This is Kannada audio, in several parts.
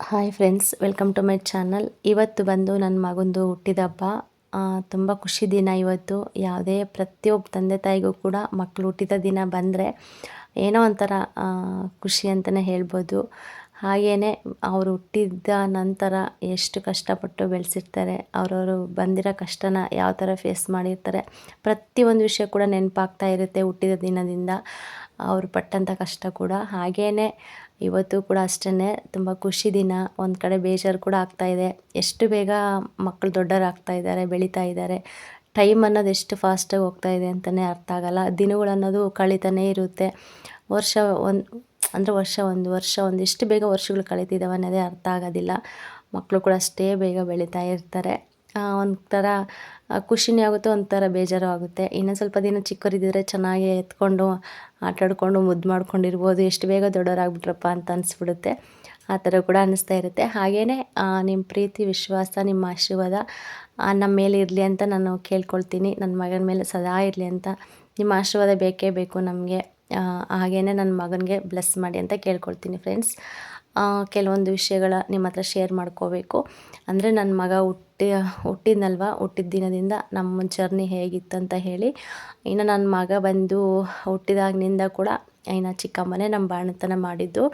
Hi friends welcome to my channel ಇವತ್ತು ಬಂದು ನನ್ನ ಮಗಂದು ಹುಟ್ಟಿದ ಹಬ್ಬ. ತುಂಬ ಖುಷಿ ದಿನ ಇವತ್ತು. ಯಾವುದೇ ಪ್ರತಿಯೊಬ್ಬ ತಂದೆ ತಾಯಿಗೂ ಕೂಡ ಮಕ್ಕಳು ಹುಟ್ಟಿದ ದಿನ ಬಂದರೆ ಏನೋ ಒಂಥರ ಖುಷಿ ಅಂತಲೇ ಹೇಳ್ಬೋದು. ಹಾಗೆಯೇ ಅವರು ಹುಟ್ಟಿದ ನಂತರ ಎಷ್ಟು ಕಷ್ಟಪಟ್ಟು ಬೆಳೆಸಿರ್ತಾರೆ, ಅವರವರು ಬಂದಿರೋ ಕಷ್ಟನ ಯಾವ ಥರ ಫೇಸ್ ಮಾಡಿರ್ತಾರೆ, ಪ್ರತಿಯೊಂದು ವಿಷಯ ಕೂಡ ನೆನಪಾಗ್ತಾ ಇರುತ್ತೆ ಹುಟ್ಟಿದ ದಿನದಿಂದ. ಅವರು ಪಟ್ಟಂಥ ಕಷ್ಟ ಕೂಡ. ಹಾಗೇ ಇವತ್ತು ಕೂಡ ಅಷ್ಟೇ ತುಂಬ ಖುಷಿ ದಿನ. ಒಂದು ಕಡೆ ಬೇಜಾರು ಕೂಡ ಆಗ್ತಾ ಇದೆ. ಎಷ್ಟು ಬೇಗ ಮಕ್ಕಳು ದೊಡ್ಡವರಾಗ್ತಾ ಇದ್ದಾರೆ, ಬೆಳೀತಾ ಇದ್ದಾರೆ. ಟೈಮ್ ಅನ್ನೋದು ಎಷ್ಟು ಫಾಸ್ಟಾಗಿ ಹೋಗ್ತಾ ಇದೆ ಅಂತಲೇ ಅರ್ಥ ಆಗಲ್ಲ. ದಿನಗಳು ಅನ್ನೋದು ಕಳೀತಾನೇ ಇರುತ್ತೆ. ವರ್ಷ ಒಂದು, ಅಂದರೆ ವರ್ಷ ಒಂದು, ವರ್ಷ ಒಂದಿಷ್ಟು ಬೇಗ ವರ್ಷಗಳು ಕಳೀತಿದ್ದಾವೆ ಅನ್ನೋದೇ ಅರ್ಥ ಆಗೋದಿಲ್ಲ. ಮಕ್ಕಳು ಕೂಡ ಅಷ್ಟೇ ಬೇಗ ಬೆಳೀತಾ ಇರ್ತಾರೆ. ಒಂಥರ ಖುಷಿನೇ ಆಗುತ್ತೆ, ಒಂಥರ ಬೇಜಾರು ಆಗುತ್ತೆ. ಇನ್ನೂ ಸ್ವಲ್ಪ ದಿನ ಚಿಕ್ಕವರಿದ್ದರೆ ಚೆನ್ನಾಗಿ ಎತ್ಕೊಂಡು, ಆಟಾಡಿಕೊಂಡು, ಮುದ್ದು ಮಾಡ್ಕೊಂಡಿರ್ಬೋದು. ಎಷ್ಟು ಬೇಗ ದೊಡ್ಡವರಾಗ್ಬಿಟ್ರಪ್ಪ ಅಂತ ಅನಿಸ್ಬಿಡುತ್ತೆ. ಆ ಥರ ಕೂಡ ಅನ್ನಿಸ್ತಾ ಇರುತ್ತೆ. ಹಾಗೆಯೇ ನಿಮ್ಮ ಪ್ರೀತಿ, ವಿಶ್ವಾಸ, ನಿಮ್ಮ ಆಶೀರ್ವಾದ ನಮ್ಮ ಮೇಲೆ ಇರಲಿ ಅಂತ ನಾನು ಕೇಳ್ಕೊಳ್ತೀನಿ. ನನ್ನ ಮಗನ ಮೇಲೆ ಸದಾ ಇರಲಿ ಅಂತ ನಿಮ್ಮ ಆಶೀರ್ವಾದ ಬೇಕೇ ಬೇಕು ನಮಗೆ. ಹಾಗೆಯೇ ನನ್ನ ಮಗನಿಗೆ ಬ್ಲೆಸ್ ಮಾಡಿ ಅಂತ ಕೇಳ್ಕೊಳ್ತೀನಿ ಫ್ರೆಂಡ್ಸ್. ಕೆಲವೊಂದು ವಿಷಯಗಳ ನಿಮ್ಮ ಹತ್ರ ಶೇರ್ ಮಾಡ್ಕೋಬೇಕು. ಅಂದರೆ ನನ್ನ ಮಗ ಹುಟ್ಟಿ ಹುಟ್ಟಿದ್ನಲ್ವ ಹುಟ್ಟಿದ ದಿನದಿಂದ ನಮ್ಮ ಜರ್ನಿ ಹೇಗಿತ್ತಂತ ಹೇಳಿ, ಇನ್ನು ನನ್ನ ಮಗ ಬಂದು ಹುಟ್ಟಿದಾಗಿನಿಂದ ಕೂಡ ಇನ್ನು ಚಿಕ್ಕಮ್ಮನೇ ನಮ್ಮ ಬಾಣತನ ಮಾಡಿದ್ದು.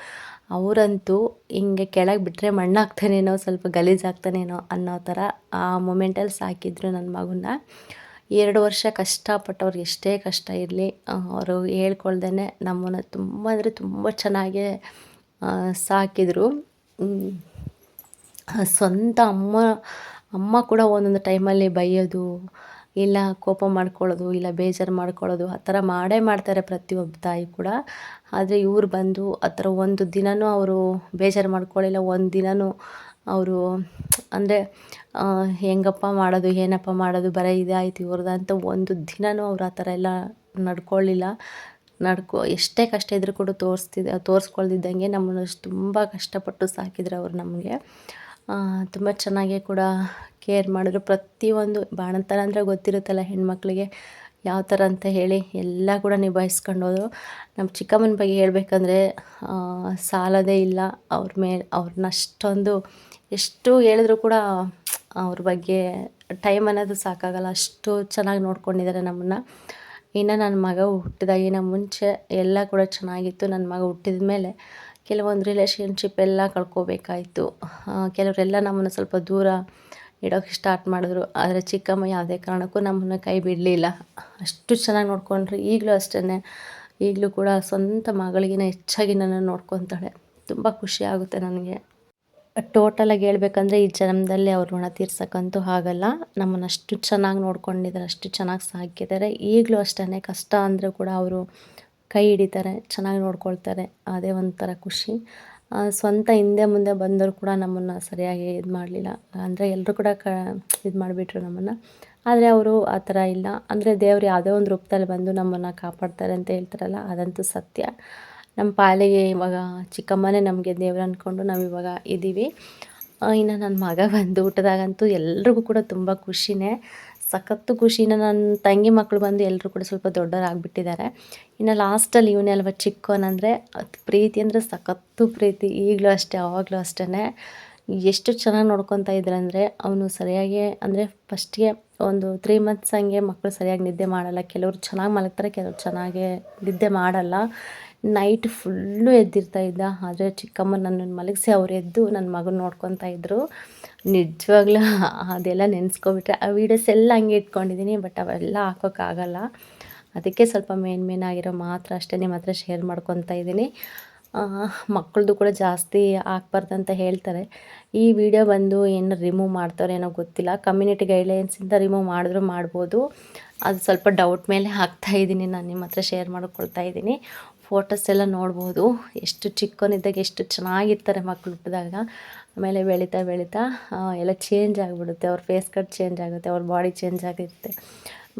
ಅವರಂತೂ ಹಿಂಗೆ ಕೆಳಗೆ ಬಿಟ್ಟರೆ ಮಣ್ಣಾಗ್ತಾನೇನೋ, ಸ್ವಲ್ಪ ಗಲೀಜಾಗ್ತಾನೇನೋ ಅನ್ನೋ ಥರ ಆ ಮೂಮೆಂಟಲ್ಲಿ ಸಾಕಿದ್ರು ನನ್ನ ಮಗನ್ನ. ಎರಡು ವರ್ಷ ಕಷ್ಟಪಟ್ಟು ಅವ್ರಿಗೆ ಎಷ್ಟೇ ಕಷ್ಟ ಇರಲಿ ಅವರು ಹೇಳ್ಕೊಳ್ದೇ ನಮ್ಮನ್ನು ತುಂಬ ಅಂದರೆ ತುಂಬ ಚೆನ್ನಾಗೇ ಸಾಕಿದರು. ಸ್ವಂತ ಅಮ್ಮ ಅಮ್ಮ ಕೂಡ ಒಂದೊಂದು ಟೈಮಲ್ಲಿ ಬೈಯೋದು, ಇಲ್ಲ ಕೋಪ ಮಾಡ್ಕೊಳ್ಳೋದು, ಇಲ್ಲ ಬೇಜಾರು ಮಾಡ್ಕೊಳ್ಳೋದು, ಆ ಥರ ಮಾಡೇ ಮಾಡ್ತಾರೆ ಪ್ರತಿಯೊಬ್ಬ ತಾಯಿ ಕೂಡ. ಆದರೆ ಇವ್ರು ಬಂದು ಆ ಥರ ಒಂದು ದಿನವೂ ಅವರು ಬೇಜಾರು ಮಾಡ್ಕೊಳ್ಳಿಲ್ಲ, ಒಂದು ದಿನವೂ ಅವರು ಅಂದರೆ ಹೆಂಗಪ್ಪ ಮಾಡೋದು, ಏನಪ್ಪ ಮಾಡೋದು, ಬರೀ ಇದಾಯ್ತು ಇವ್ರದ್ದು ಅಂತ ಒಂದು ದಿನವೂ ಅವ್ರು ಆ ಥರ ಎಲ್ಲ ನಡ್ಕೊಳ್ಳಿಲ್ಲ. ನಡ್ಕೊ, ಎಷ್ಟೇ ಕಷ್ಟ ಇದ್ರೂ ಕೂಡ ತೋರಿಸ್ತಿದ್ದ ತೋರಿಸ್ಕೊಳ್ದಿದ್ದಂಗೆ ನಮ್ಮನ್ನು ತುಂಬ ಕಷ್ಟಪಟ್ಟು ಸಾಕಿದ್ರು ಅವರು ನಮಗೆ. ತುಂಬ ಚೆನ್ನಾಗಿ ಕೂಡ ಕೇರ್ ಮಾಡಿದ್ರು. ಪ್ರತಿಯೊಂದು ಬಾಣಂತನ ಅಂದರೆ ಗೊತ್ತಿರುತ್ತಲ್ಲ ಹೆಣ್ಮಕ್ಳಿಗೆ ಯಾವ ಥರ ಅಂತ ಹೇಳಿ ಎಲ್ಲ ಕೂಡ ನಿಭಾಯಿಸ್ಕೊಂಡು ಹೋದರು. ನಮ್ಮ ಚಿಕ್ಕಮ್ಮನ ಬಗ್ಗೆ ಹೇಳಬೇಕಂದ್ರೆ ಸಾಲದೇ ಇಲ್ಲ ಅವ್ರ ಮೇಲೆ ಅವ್ರನ್ನ ಅಷ್ಟೊಂದು, ಎಷ್ಟು ಹೇಳಿದ್ರು ಕೂಡ ಅವ್ರ ಬಗ್ಗೆ ಟೈಮ್ ಅನ್ನೋದು ಸಾಕಾಗಲ್ಲ. ಅಷ್ಟು ಚೆನ್ನಾಗಿ ನೋಡ್ಕೊಂಡಿದ್ದಾರೆ ನಮ್ಮನ್ನು. ಇನ್ನು ನನ್ನ ಮಗ ಹುಟ್ಟಿದಾಗಿನ ಮುಂಚೆ ಎಲ್ಲ ಕೂಡ ಚೆನ್ನಾಗಿತ್ತು. ನನ್ನ ಮಗ ಹುಟ್ಟಿದ ಮೇಲೆ ಕೆಲವೊಂದು ರಿಲೇಷನ್ಶಿಪ್ ಎಲ್ಲ ಕಳ್ಕೊಬೇಕಾಯಿತು. ಕೆಲವರೆಲ್ಲ ನಮ್ಮನ್ನು ಸ್ವಲ್ಪ ದೂರ ಇಡೋಕ್ಕೆ ಸ್ಟಾರ್ಟ್ ಮಾಡಿದ್ರು. ಆದರೆ ಚಿಕ್ಕಮ್ಮ ಯಾವುದೇ ಕಾರಣಕ್ಕೂ ನಮ್ಮನ್ನು ಕೈ ಬಿಡಲಿಲ್ಲ. ಅಷ್ಟು ಚೆನ್ನಾಗಿ ನೋಡ್ಕೊಂಡ್ರು. ಈಗಲೂ ಅಷ್ಟೇ ಈಗಲೂ ಕೂಡ ಸ್ವಂತ ಮಗಳಿಗಿನ ಹೆಚ್ಚಾಗಿ ನನ್ನನ್ನು ನೋಡ್ಕೊತಾಳೆ. ತುಂಬ ಖುಷಿ ಆಗುತ್ತೆ ನನಗೆ. ಟೋಟಲಾಗಿ ಹೇಳ್ಬೇಕಂದ್ರೆ ಈ ಜನ್ಮದಲ್ಲಿ ಅವ್ರ ಋಣ ತೀರ್ಸೋಕ್ಕಂತೂ ಆಗಲ್ಲ. ನಮ್ಮನ್ನು ಅಷ್ಟು ಚೆನ್ನಾಗಿ ನೋಡ್ಕೊಂಡಿದ್ದಾರೆ ಅಷ್ಟು ಚೆನ್ನಾಗಿ ಸಾಕಿದ್ದಾರೆ ಈಗಲೂ ಅಷ್ಟೇ ಕಷ್ಟ ಅಂದರೂ ಕೂಡ ಅವರು ಕೈ ಹಿಡಿತಾರೆ, ಚೆನ್ನಾಗಿ ನೋಡ್ಕೊಳ್ತಾರೆ, ಅದೇ ಒಂಥರ ಖುಷಿ. ಸ್ವಂತ ಹಿಂದೆ ಮುಂದೆ ಬಂದರೂ ಕೂಡ ನಮ್ಮನ್ನು ಸರಿಯಾಗಿ ಇದು ಮಾಡಲಿಲ್ಲ. ಅಂದರೆ ಎಲ್ಲರೂ ಕೂಡ ಕ, ಇದು ಮಾಡಿಬಿಟ್ರು ನಮ್ಮನ್ನು. ಆದರೆ ಅವರು ಆ ಥರ ಇಲ್ಲ. ಅಂದರೆ ದೇವ್ರು ಯಾವುದೇ ಒಂದು ರೂಪದಲ್ಲಿ ಬಂದು ನಮ್ಮನ್ನು ಕಾಪಾಡ್ತಾರೆ ಅಂತ ಹೇಳ್ತಾರಲ್ಲ, ಅದಂತೂ ಸತ್ಯ. ನಮ್ಮ ಪಾಲಿಗೆ ಇವಾಗ ಚಿಕ್ಕಮ್ಮನೇ ನಮಗೆ ದೇವ್ರು ಅಂದ್ಕೊಂಡು ನಾವು ಇವಾಗ ಇದ್ದೀವಿ ಇನ್ನು ನನ್ನ ಮಗ ಬಂದು ಊಟದಾಗಂತೂ ಎಲ್ರಿಗೂ ಕೂಡ ತುಂಬ ಖುಷಿನೇ. ಸಖತ್ತು ಖುಷಿನ ನನ್ನ ತಂಗಿ ಮಕ್ಕಳು ಬಂದು ಎಲ್ಲರೂ ಕೂಡ ಸ್ವಲ್ಪ ದೊಡ್ಡವರಾಗ್ಬಿಟ್ಟಿದ್ದಾರೆ. ಇನ್ನು ಲಾಸ್ಟಲ್ಲಿ ಇವನೇ ಅಲ್ವ ಚಿಕ್ಕವನಂದರೆ, ಅದು ಪ್ರೀತಿ ಅಂದರೆ ಸಖತ್ತು ಪ್ರೀತಿ, ಈಗಲೂ ಅಷ್ಟೇ, ಆವಾಗಲೂ ಅಷ್ಟೇ ಎಷ್ಟು ಚೆನ್ನಾಗಿ ನೋಡ್ಕೊತಾ ಇದ್ರಂದರೆ ಅವನು ಸರಿಯಾಗಿ ಅಂದರೆ ಫಸ್ಟ್ಗೆ ಒಂದು ತ್ರೀ ಮಂತ್ಸ್ ಹಂಗೆ ಮಕ್ಕಳು ಸರಿಯಾಗಿ ನಿದ್ದೆ ಮಾಡಲ್ಲ. ಕೆಲವರು ಚೆನ್ನಾಗಿ ಮಲಗ್ತಾರೆ, ಕೆಲವರು ಚೆನ್ನಾಗೇ ನಿದ್ದೆ ಮಾಡಲ್ಲ. ನೈಟ್ ಫುಲ್ಲು ಎದ್ದಿರ್ತಾ ಇದ್ದ. ಆದರೆ ಚಿಕ್ಕಮ್ಮ ನನ್ನನ್ನು ಮಲಗಿಸಿ ಅವ್ರು ಎದ್ದು ನನ್ನ ಮಗನ ನೋಡ್ಕೊತಾ ಇದ್ದರು ನಿಜವಾಗ್ಲೂ ಅದೆಲ್ಲ ನೆನೆಸ್ಕೊಬಿಟ್ರೆ, ಆ ವೀಡಿಯೋಸ್ ಎಲ್ಲ ಹಂಗೆ ಇಟ್ಕೊಂಡಿದ್ದೀನಿ ಬಟ್ ಅವೆಲ್ಲ ಹಾಕೋಕ್ಕಾಗಲ್ಲ ಅದಕ್ಕೆ ಸ್ವಲ್ಪ ಮೇನ್ ಮೇನ್ ಆಗಿರೋ ಮಾತ್ರ ಅಷ್ಟೇ ನಿಮ್ಮ ಹತ್ರ ಶೇರ್ ಮಾಡ್ಕೊತಾ ಇದ್ದೀನಿ. ಮಕ್ಕಳದು ಕೂಡ ಜಾಸ್ತಿ ಹಾಕ್ಬಾರ್ದು ಅಂತ ಹೇಳ್ತಾರೆ. ಈ ವಿಡಿಯೋ ಬಂದು ಏನು ರಿಮೂವ್ ಮಾಡ್ತಾರೆ ಏನೋ ಗೊತ್ತಿಲ್ಲ. ಕಮ್ಯುನಿಟಿ ಗೈಡ್ಲೈನ್ಸಿಂದ ರಿಮೂವ್ ಮಾಡಿದ್ರು ಮಾಡ್ಬೋದು. ಅದು ಸ್ವಲ್ಪ ಡೌಟ್ ಮೇಲೆ ಹಾಕ್ತಾ ಇದ್ದೀನಿ. ನಾನು ನಿಮ್ಮ ಹತ್ರ ಶೇರ್ ಮಾಡ್ಕೊಳ್ತಾ ಇದ್ದೀನಿ. ಫೋಟೋಸ್ ಎಲ್ಲ ನೋಡ್ಬೋದು. ಎಷ್ಟು ಚಿಕ್ಕವನಿದ್ದಾಗ ಎಷ್ಟು ಚೆನ್ನಾಗಿರ್ತಾರೆ ಮಕ್ಕಳು ಹುಟ್ಟಿದಾಗ. ಆಮೇಲೆ ಬೆಳೀತಾ ಬೆಳೀತಾ ಎಲ್ಲ ಚೇಂಜ್ ಆಗಿಬಿಡುತ್ತೆ. ಅವ್ರ ಫೇಸ್ ಕಟ್ ಚೇಂಜ್ ಆಗುತ್ತೆ, ಅವ್ರ ಬಾಡಿ ಚೇಂಜ್ ಆಗಿರುತ್ತೆ.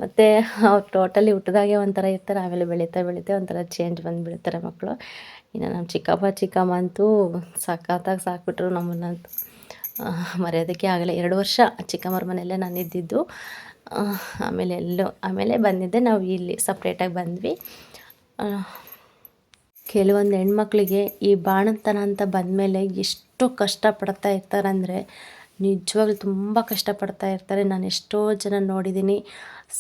ಮತ್ತು ಅವ್ರು ಟೋಟಲಿ ಹುಟ್ಟಿದಾಗೆ ಒಂಥರ ಇರ್ತಾರೆ, ಆಮೇಲೆ ಬೆಳೀತಾ ಬೆಳೀತಾ ಒಂಥರ ಚೇಂಜ್ ಬಂದುಬಿಡ್ತಾರೆ ಮಕ್ಕಳು ಇನ್ನು ನಮ್ಮ ಚಿಕ್ಕಪ್ಪ, ಚಿಕ್ಕಮ್ಮ ಅಂತೂ ಸಖತ್ತಾಗಿ ಸಾಕ್ಬಿಟ್ರು ನಮ್ಮನ್ನಂತೂ. ಮರ್ಯಾದಕ್ಕೆ ಆಗಲ್ಲ. ಎರಡು ವರ್ಷ ಚಿಕ್ಕಮ್ಮರ ಮನೆಯಲ್ಲೇ ನಾನು ಇದ್ದಿದ್ದು. ಆಮೇಲೆ ಎಲ್ಲೋ, ಆಮೇಲೆ ಬಂದಿದ್ದೆ ನಾವು ಇಲ್ಲಿ ಸಪ್ರೇಟಾಗಿ ಬಂದ್ವಿ. ಕೆಲವೊಂದು ಹೆಣ್ಮಕ್ಳಿಗೆ ಈ ಬಾಣಂತನ ಅಂತ ಬಂದಮೇಲೆ ಎಷ್ಟು ಕಷ್ಟಪಡ್ತಾ ಇರ್ತಾರಂದರೆ ನಿಜವಾಗ್ಲೂ ತುಂಬ ಕಷ್ಟಪಡ್ತಾ ಇರ್ತಾರೆ. ನಾನು ಎಷ್ಟೋ ಜನ ನೋಡಿದ್ದೀನಿ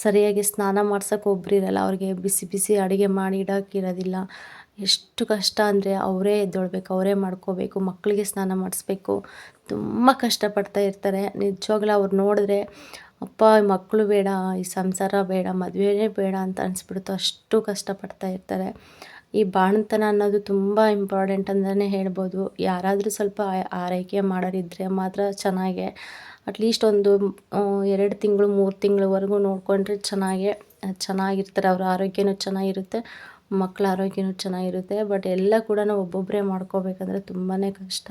ಸರಿಯಾಗಿ ಸ್ನಾನ ಮಾಡ್ಸೋಕೆ ಒಬ್ರು ಇರಲ್ಲ ಅವ್ರಿಗೆ ಬಿಸಿ ಬಿಸಿ ಅಡುಗೆ ಮಾಡಿ ಇಡೋಕ್ಕಿರೋದಿಲ್ಲ ಎಷ್ಟು ಕಷ್ಟ ಅಂದರೆ ಅವರೇ ಎದ್ದೊಳ್ಬೇಕು, ಅವರೇ ಮಾಡ್ಕೋಬೇಕು ಮಕ್ಕಳಿಗೆ ಸ್ನಾನ ಮಾಡಿಸ್ಬೇಕು. ತುಂಬ ಕಷ್ಟಪಡ್ತಾ ಇರ್ತಾರೆ. ನಿಜವಾಗ್ಲೂ ಅವ್ರು ನೋಡಿದ್ರೆ ಅಪ್ಪ ಮಕ್ಕಳು ಬೇಡ, ಈ ಸಂಸಾರ ಬೇಡ, ಮದುವೆನೇ ಬೇಡ ಅಂತ ಅನಿಸ್ಬಿಡುತ್ತೋ ಅಷ್ಟು ಕಷ್ಟಪಡ್ತಾ ಇರ್ತಾರೆ. ಈ ಬಾಣಂತನ ಅನ್ನೋದು ತುಂಬ ಇಂಪಾರ್ಟೆಂಟ್ ಅಂತಲೇ ಹೇಳ್ಬೋದು. ಯಾರಾದರೂ ಸ್ವಲ್ಪ ಆರೈಕೆ ಮಾಡೋರಿದ್ದರೆ ಮಾತ್ರ ಚೆನ್ನಾಗೆ ಅಟ್ಲೀಸ್ಟ್ ಒಂದು ಎರಡು ತಿಂಗಳು, ಮೂರು ತಿಂಗಳವರೆಗೂ ನೋಡಿಕೊಂಡ್ರೆ ಚೆನ್ನಾಗೆ, ಚೆನ್ನಾಗಿರ್ತಾರೆ. ಅವ್ರ ಆರೋಗ್ಯನೂ ಚೆನ್ನಾಗಿರುತ್ತೆ ಮಕ್ಕಳ ಆರೋಗ್ಯನೂ ಚೆನ್ನಾಗಿರುತ್ತೆ. ಬಟ್ ಎಲ್ಲ ಕೂಡ ಒಬ್ಬೊಬ್ಬರೇ ಮಾಡ್ಕೋಬೇಕಂದ್ರೆ ತುಂಬಾ ಕಷ್ಟ.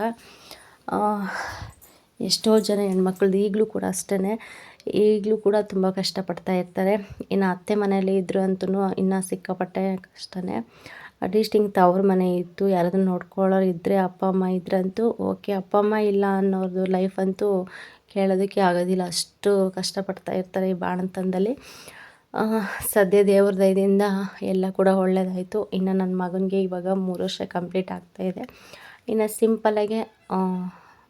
ಎಷ್ಟೋ ಜನ ಹೆಣ್ಮಕ್ಳದ್ದು ಈಗಲೂ ಕೂಡ ಅಷ್ಟೇ ಈಗಲೂ ಕೂಡ ತುಂಬ ಕಷ್ಟಪಡ್ತಾ ಇರ್ತಾರೆ. ಇನ್ನು ಅತ್ತೆ ಮನೆಯಲ್ಲಿ ಇದ್ದರು ಅಂತೂ ಇನ್ನೂ ಸಿಕ್ಕಾಪಟ್ಟೆ ಕಷ್ಟನೇ. ಅಟ್ಲೀಸ್ಟ್ ಹಿಂಗೆ ತವ್ರ ಮನೆ ಇತ್ತು. ಯಾರಾದರೂ ನೋಡ್ಕೊಳ್ಳೋರು ಇದ್ದರೆ ಅಪ್ಪ, ಅಮ್ಮ ಇದ್ರಂತೂ ಓಕೆ. ಅಪ್ಪ, ಅಮ್ಮ ಇಲ್ಲ ಅನ್ನೋದು ಲೈಫ್ ಅಂತೂ ಕೇಳೋದಕ್ಕೆ ಆಗೋದಿಲ್ಲ. ಅಷ್ಟು ಕಷ್ಟಪಡ್ತಾ ಇರ್ತಾರೆ ಈ ಬಾಣಂತನದಲ್ಲಿ. ಸದ್ಯ ದೇವ್ರ ದಯದಿಂದ ಎಲ್ಲ ಕೂಡ ಒಳ್ಳೆಯದಾಯಿತು ಇನ್ನು ನನ್ನ ಮಗನಿಗೆ ಇವಾಗ ಮೂರು ವರ್ಷ ಕಂಪ್ಲೀಟ್ ಆಗ್ತಾಯಿದೆ ಇನ್ನು ಸಿಂಪಲಾಗೆ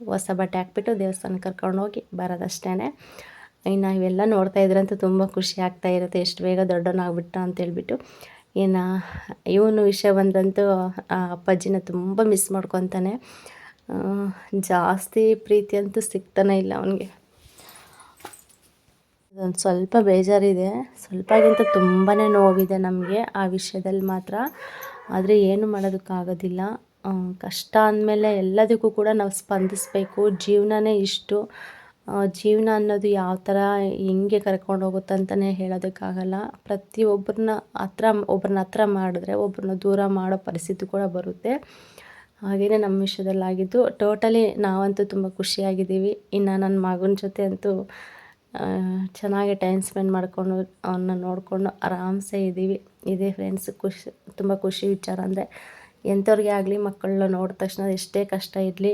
ಹೊಸ ಬಟ್ಟೆ ಹಾಕ್ಬಿಟ್ಟು ದೇವಸ್ಥಾನಕ್ಕೆ ಕರ್ಕೊಂಡು ಹೋಗಿ ಬರೋದಷ್ಟೇ ಇನ್ನು ಇವೆಲ್ಲ ನೋಡ್ತಾ ಇದ್ರಂತೂ ತುಂಬ ಖುಷಿ ಆಗ್ತಾ ಇರುತ್ತೆ. ಎಷ್ಟು ಬೇಗ ದೊಡ್ಡವನಾಗ್ಬಿಟ್ಟ ಅಂತೇಳ್ಬಿಟ್ಟು ಇನ್ನು ಇವನು ವಿಷಯ ಬಂದಂತೂ ಅಪ್ಪಾಜಿನ ತುಂಬ ಮಿಸ್ ಮಾಡ್ಕೊತಾನೆ. ಜಾಸ್ತಿ ಪ್ರೀತಿ ಅಂತೂ ಸಿಗ್ತಾನೆ ಇಲ್ಲ ಅವನಿಗೆ. ಅದೊಂದು ಸ್ವಲ್ಪ ಬೇಜಾರಿದೆ. ಸ್ವಲ್ಪಗಿಂತ ತುಂಬಾ ನೋವಿದೆ ನಮಗೆ ಆ ವಿಷಯದಲ್ಲಿ ಮಾತ್ರ. ಆದರೆ ಏನು ಮಾಡೋದಕ್ಕಾಗೋದಿಲ್ಲ. ಕಷ್ಟ ಅಂದಮೇಲೆ ಎಲ್ಲದಕ್ಕೂ ಕೂಡ ನಾವು ಸ್ಪಂದಿಸಬೇಕು. ಜೀವನನೇ ಇಷ್ಟು. ಜೀವನ ಅನ್ನೋದು ಯಾವ ಥರ ಹೆಂಗೆ ಕರ್ಕೊಂಡು ಹೋಗುತ್ತೆ ಅಂತಲೇ ಹೇಳೋದಕ್ಕಾಗಲ್ಲ. ಪ್ರತಿಯೊಬ್ಬರನ್ನ ಹತ್ರ, ಒಬ್ರನ್ನ ಹತ್ರ ಮಾಡಿದ್ರೆ ಒಬ್ಬರನ್ನ ದೂರ ಮಾಡೋ ಪರಿಸ್ಥಿತಿ ಕೂಡ ಬರುತ್ತೆ. ಹಾಗೆಯೇ ನಮ್ಮ ವಿಷಯದಲ್ಲಾಗಿದ್ದು ಟೋಟಲಿ ನಾವಂತೂ ತುಂಬ ಖುಷಿಯಾಗಿದ್ದೀವಿ. ಇನ್ನು ನನ್ನ ಮಗನ ಜೊತೆ ಅಂತೂ ಚೆನ್ನಾಗಿ ಟೈಮ್ ಸ್ಪೆಂಡ್ ಮಾಡಿಕೊಂಡು ಅವನ್ನ ನೋಡಿಕೊಂಡು ಆರಾಮ್ಸೆ ಇದ್ದೀವಿ. ಇದೇ ಫ್ರೆಂಡ್ಸ್ ಖುಷಿ, ತುಂಬ ಖುಷಿ ವಿಚಾರ ಅಂದರೆ. ಎಂಥವ್ರಿಗೆ ಆಗಲಿ ಮಕ್ಕಳನ್ನ ನೋಡಿದ ತಕ್ಷಣ ಎಷ್ಟೇ ಕಷ್ಟ ಇರಲಿ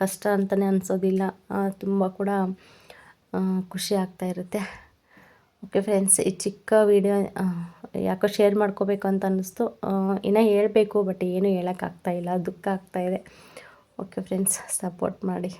ಕಷ್ಟ ಅಂತಲೇ ಅನಿಸೋದಿಲ್ಲ. ತುಂಬ ಕೂಡ ಖುಷಿ ಆಗ್ತಾ ಇರುತ್ತೆ. ಓಕೆ ಫ್ರೆಂಡ್ಸ್ ಈ ಚಿಕ್ಕ ವಿಡಿಯೋ ಯಾಕೋ ಶೇರ್ ಮಾಡ್ಕೋಬೇಕು ಅಂತ ಅನ್ನಿಸ್ತು. ಇನ್ನೂ ಹೇಳಬೇಕು ಬಟ್ ಏನು ಹೇಳೋಕ್ಕಾಗ್ತಾಯಿಲ್ಲ ದುಃಖ ಆಗ್ತಾಯಿದೆ ಓಕೆ ಫ್ರೆಂಡ್ಸ್ ಸಪೋರ್ಟ್ ಮಾಡಿ.